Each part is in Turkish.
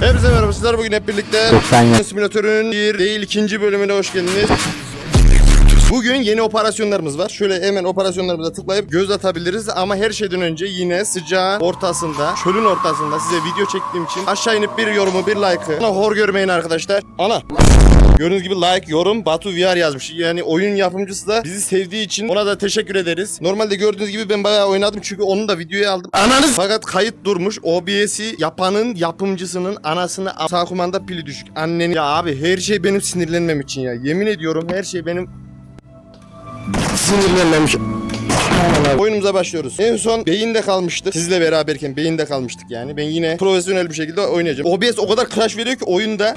Hepinize merhaba sizler bugün hep birlikte 97. Simülatörün bir değil ikinci bölümüne hoş geldiniz. Bugün yeni operasyonlarımız var. Şöyle hemen operasyonlarımıza tıklayıp göz atabiliriz ama her şeyden önce yine sıcağın ortasında, çölün ortasında size video çektiğim için aşağı inip bir yorumu, bir like'ı. Hor görmeyin arkadaşlar. Ana. Gördüğünüz gibi like, yorum, Batu VR yazmış. Yani oyun yapımcısı da bizi sevdiği için ona da teşekkür ederiz. Normalde gördüğünüz gibi ben bayağı oynadım çünkü onu da videoya aldım. Ananız! Fakat kayıt durmuş. OBS'i yapanın, yapımcısının anasını sağ kumanda pili düşük. Annenin... Ya abi her şey benim sinirlenmem için ya. Yemin ediyorum her şey benim sinirlenmemiş. Oyunumuza başlıyoruz. En son beyinde kalmıştık. Sizle beraberken beyinde kalmıştık yani. Ben yine profesyonel bir şekilde oynayacağım. OBS o kadar crash veriyor ki oyunda.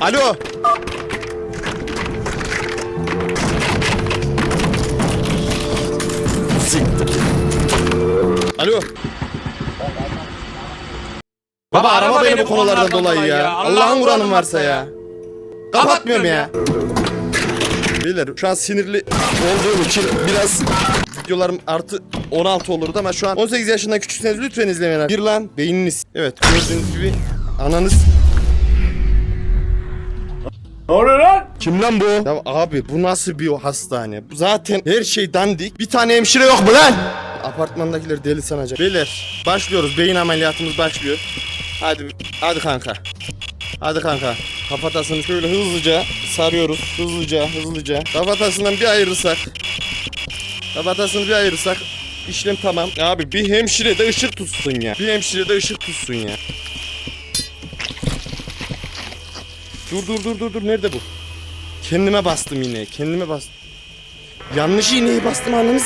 Alo. Siktir. Alo. Baba arama beni bu konulardan dolayı ya. Allah'ın Kur'an'ın varsa ya. Kapatmıyorum ya. Beyler şu an sinirli olduğum için biraz videolarım artı 16 olurdu ama şu an 18 yaşından küçükseniz lütfen izlemeyin. Bir lan beyniniz. Evet gördüğünüz gibi ananız. Ne oluyor lan? Kim lan bu? Ya abi bu nasıl bir hastane? Zaten her şey dandik. Bir tane hemşire yok mu lan? Apartmandakiler deli sanacak. Beyler başlıyoruz. Beyin ameliyatımız başlıyor. Hadi hadi kanka. Hadi kanka. Kafatasını şöyle hızlıca sarıyoruz. Hızlıca hızlıca. Kafatasından bir ayırırsak. Kafatasını bir ayırırsak işlem tamam. Abi bir hemşire de ışık tutsun ya. Bir hemşire de ışık tutsun ya. Dur dur dur dur dur nerede bu? Kendime bastım yine. Kendime bastım. Yanlış iğneyi bastım anınız.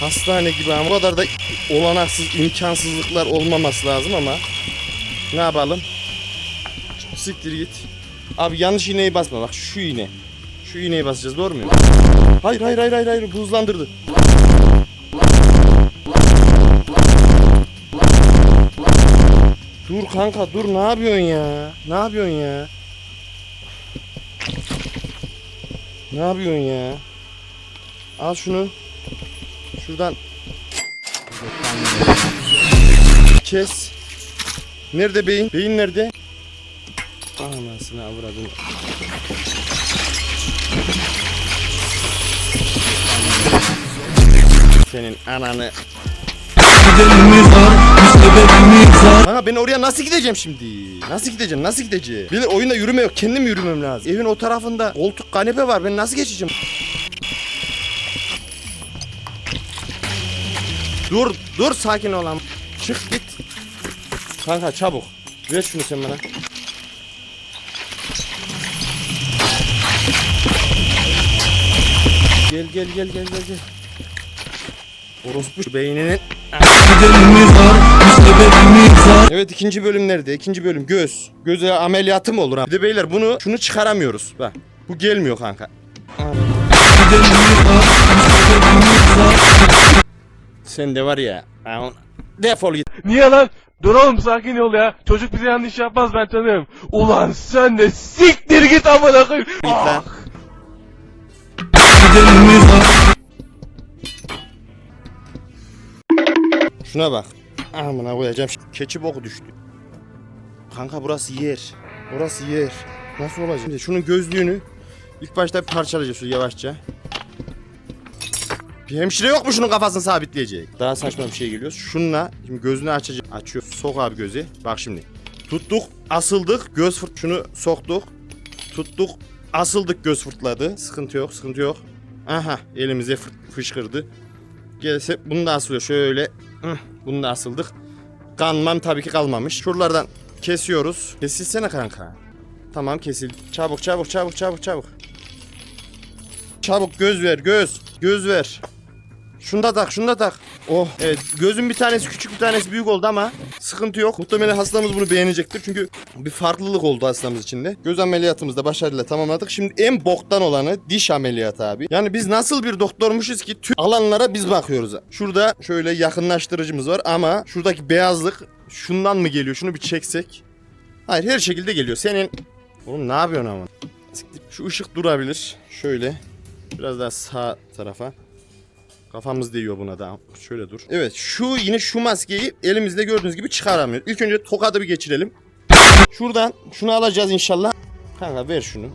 Hastane gibi ama bu kadar da olanaksız imkansızlıklar olmaması lazım ama ne yapalım? Siktir git. Abi yanlış iğneyi basma bak şu iğne. Şu iğneyi basacağız doğru mu? Hayır hayır hayır hayır hayır bu hızlandırdı. Dur kanka dur ne yapıyorsun ya? Ne yapıyorsun ya? Ne yapıyorsun ya? Al şunu. Şuradan. Kes. Nerede beyin? Beyin nerede? Anasını avradım. Senin ananı. Ha ben oraya nasıl gideceğim şimdi? Nasıl gideceğim? Nasıl gideceğim? Bir de oyunda yürüme yok. Kendim yürümem lazım. Evin o tarafında koltuk kanepe var. Ben nasıl geçeceğim? Dur, dur sakin ol ama. Çık git. Kanka çabuk. Ver şunu sen bana. Gel gel gel gel gel. Orospu beyninin Evet ikinci bölüm nerede? İkinci bölüm göz. Göze ameliyatı mı olur ha? Bir de beyler bunu şunu çıkaramıyoruz. Bak. Bu gelmiyor kanka. Sen de var ya. Defol git. Niye lan? Dur oğlum sakin ol ya. Çocuk bize yanlış yapmaz ben tanıyorum. Ulan sen de siktir git amına koyayım. Git Şuna bak. Amına koyacağım. Keçi boku düştü. Kanka burası yer. Burası yer. Nasıl olacak? Şimdi şunun gözlüğünü ilk başta bir parçalayacağız yavaşça. Bir hemşire yok mu şunun kafasını sabitleyecek? Daha saçma bir şey geliyor. Şunla şimdi gözünü açacak. Açıyor. Sok abi gözü. Bak şimdi. Tuttuk, asıldık, göz fırt şunu soktuk. Tuttuk, asıldık göz fırtladı. Sıkıntı yok, sıkıntı yok. Aha, elimize fışkırdı. Gelse bunu da asılıyor şöyle. Bunu da asıldık. Kanmam tabii ki kalmamış. Şuralardan kesiyoruz. Kesilsene kanka. Tamam kesil. Çabuk çabuk çabuk çabuk çabuk. Çabuk göz ver göz. Göz ver. Şunda tak şunda tak. Oh evet gözün bir tanesi küçük bir tanesi büyük oldu ama sıkıntı yok. Muhtemelen hastamız bunu beğenecektir çünkü bir farklılık oldu hastamız içinde. Göz ameliyatımızı da başarıyla tamamladık. Şimdi en boktan olanı diş ameliyatı abi. Yani biz nasıl bir doktormuşuz ki tüm alanlara biz bakıyoruz. Şurada şöyle yakınlaştırıcımız var ama şuradaki beyazlık şundan mı geliyor? Şunu bir çeksek. Hayır her şekilde geliyor. Senin Oğlum ne yapıyorsun ama? Şu ışık durabilir. Şöyle. Biraz daha sağ tarafa. Kafamız değiyor buna da. Şöyle dur. Evet şu yine şu maskeyi elimizde gördüğünüz gibi çıkaramıyoruz. İlk önce tokadı bir geçirelim. Şuradan şunu alacağız inşallah. Kanka ver şunu.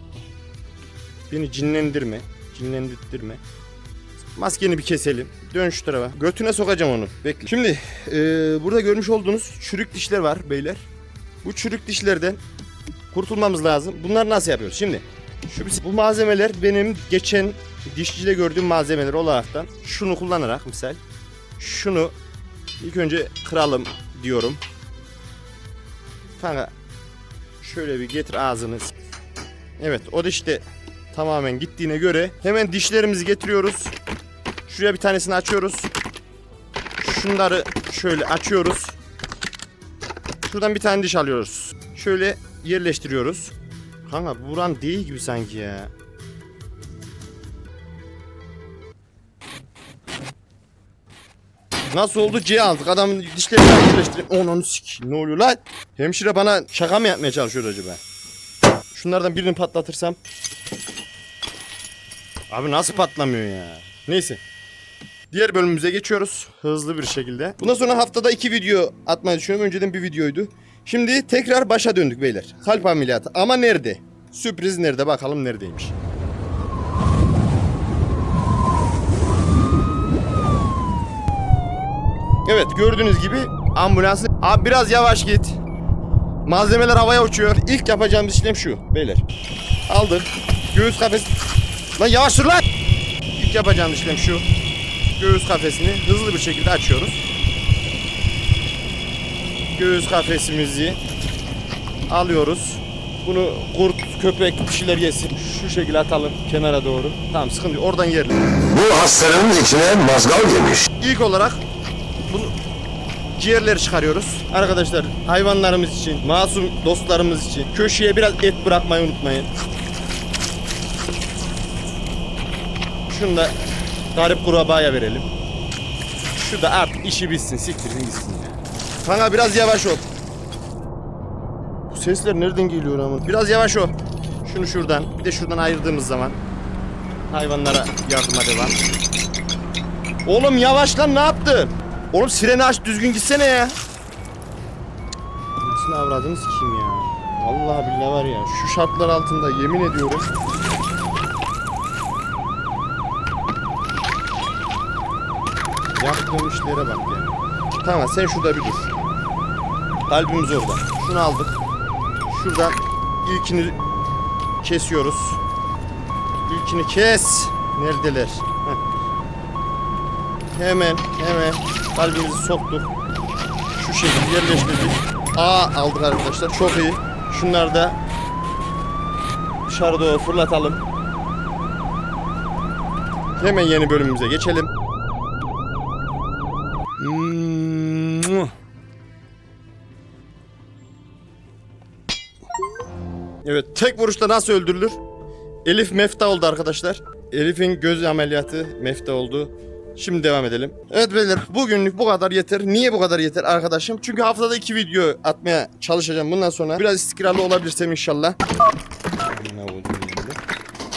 Beni cinlendirme. Cinlendirtme. Maskeni bir keselim. Dön şu tarafa. Götüne sokacağım onu. Bekle. Şimdi eee, burada görmüş olduğunuz çürük dişler var beyler. Bu çürük dişlerden kurtulmamız lazım. Bunları nasıl yapıyoruz? Şimdi şu bu malzemeler benim geçen dişçide gördüğüm malzemeler olaraktan şunu kullanarak misal şunu ilk önce kıralım diyorum. Kanka şöyle bir getir ağzını. Evet o diş de tamamen gittiğine göre hemen dişlerimizi getiriyoruz. Şuraya bir tanesini açıyoruz. Şunları şöyle açıyoruz. Şuradan bir tane diş alıyoruz. Şöyle yerleştiriyoruz. Kanka buran değil gibi sanki ya. Nasıl oldu C aldık. Adamın dişlerini yerleştirip onu sik. Ne oluyor lan? Hemşire bana şaka mı yapmaya çalışıyor acaba? Şunlardan birini patlatırsam. Abi nasıl patlamıyor ya? Neyse. Diğer bölümümüze geçiyoruz. Hızlı bir şekilde. Bundan sonra haftada iki video atmayı düşünüyorum. Önceden bir videoydu. Şimdi tekrar başa döndük beyler. Kalp ameliyatı. Ama nerede? Sürpriz nerede? Bakalım neredeymiş. Evet gördüğünüz gibi ambulansın... Abi biraz yavaş git. Malzemeler havaya uçuyor. İlk yapacağımız işlem şu beyler. Aldık. Göğüs kafes... Lan yavaş dur lan! İlk yapacağımız işlem şu. Göğüs kafesini hızlı bir şekilde açıyoruz. Göğüs kafesimizi alıyoruz. Bunu kurt, köpek bir şeyler yesin. Şu şekilde atalım kenara doğru. Tamam sıkıntı yok. Oradan yerli. Bu hastanın içine mazgal yemiş. İlk olarak ciğerleri çıkarıyoruz. Arkadaşlar hayvanlarımız için, masum dostlarımız için köşeye biraz et bırakmayı unutmayın. Şunu da garip kurabağaya verelim. Şu da artık işi bitsin, siktirin gitsin ya. Kanka biraz yavaş ol. Bu sesler nereden geliyor ama? Biraz yavaş ol. Şunu şuradan, bir de şuradan ayırdığımız zaman hayvanlara yardıma devam. Oğlum yavaş lan ne yaptın? Oğlum sireni aç düzgün gitsene ya. Nasıl avradınız kim ya? Vallahi billahi var ya şu şartlar altında yemin ediyorum. Yaptığım işlere bak ya. Tamam sen şurada bir dur. Kalbimiz orada. Şunu aldık. Şuradan ilkini kesiyoruz. İlkini kes. Neredeler? Heh. Hemen hemen kalbimizi soktuk. Şu şekilde yerleştirdik. A aldık arkadaşlar. Çok iyi. Şunları da dışarı doğru fırlatalım. Hemen yeni bölümümüze geçelim. Evet tek vuruşta nasıl öldürülür? Elif mefta oldu arkadaşlar. Elif'in göz ameliyatı mefta oldu. Şimdi devam edelim. Evet beyler bugünlük bu kadar yeter. Niye bu kadar yeter arkadaşım? Çünkü haftada iki video atmaya çalışacağım bundan sonra. Biraz istikrarlı olabilirsem inşallah.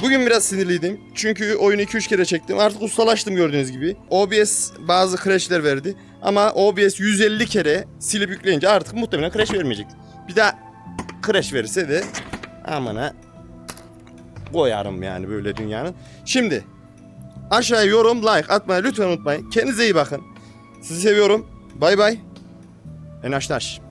Bugün biraz sinirliydim. Çünkü oyunu 2-3 kere çektim. Artık ustalaştım gördüğünüz gibi. OBS bazı crashler verdi. Ama OBS 150 kere silip yükleyince artık muhtemelen crash vermeyecek. Bir daha crash verirse de amına koyarım yani böyle dünyanın. Şimdi aşağıya yorum, like atmayı lütfen unutmayın. Kendinize iyi bakın. Sizi seviyorum. Bay bay. Enaştaş.